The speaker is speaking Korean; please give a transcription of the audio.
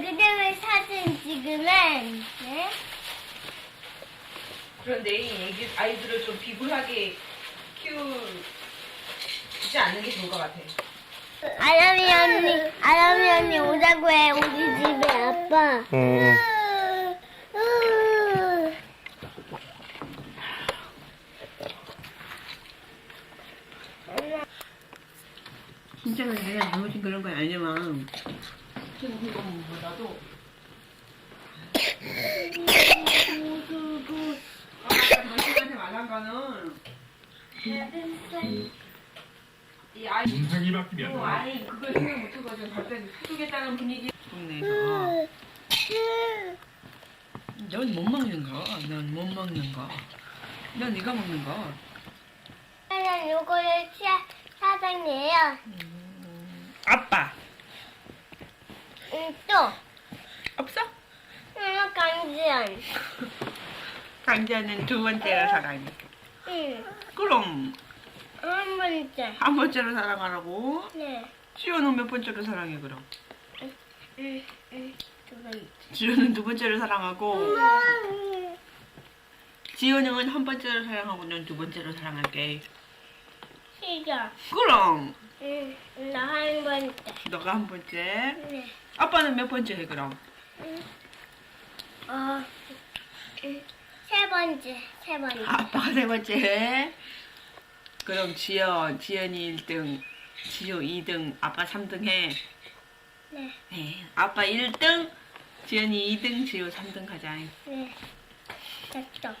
그림을 사진 찍으면 네? 그런데 이 애기 아이들을 좀 비굴하게 키우지 않는 게 좋을 것 같아. 아람이 언니, 아람이 언니 오자고 해 우리 집에 아빠. 응. 진짜로 내가 잘못인 그런 건 아니지만 뭐 나도 그그 당신한테 말한 거는 이 아이 문상이 그 바뀌면 아이 그걸 생각 못 해가지고 갑자기 수주겠다는 분위기. 동네에서 넌 못 먹는 거, 넌 못 먹는 거, 넌 이거 먹는 거. 저는 요거를 사, 사장이에요. 아빠 음, 또 없어? 음, 강지연. 강자는 두 번째로 사랑해. 응, 그럼 한 번째. 한 번째로 사랑하라고? 네. 지효는 몇 번째로 사랑해 그럼? 응, 응, 두 번째. 지효는 두 번째로 사랑하고 음, 지효는 한 번째로 사랑하고 넌 두 번째로 사랑할게. 시작. 그럼 응, 나 한 번째. 너가 한 번째. 네. 아빠는 몇 번째 해 그럼? 어, 응, 세 번째, 세 번째. 아빠가 세 번째 해. 그럼 지연, 지연이 1등, 지효 2등, 아빠 3등 해. 네, 네. 아빠 1등, 지연이 2등, 지효 3등 가자. 네. 됐어.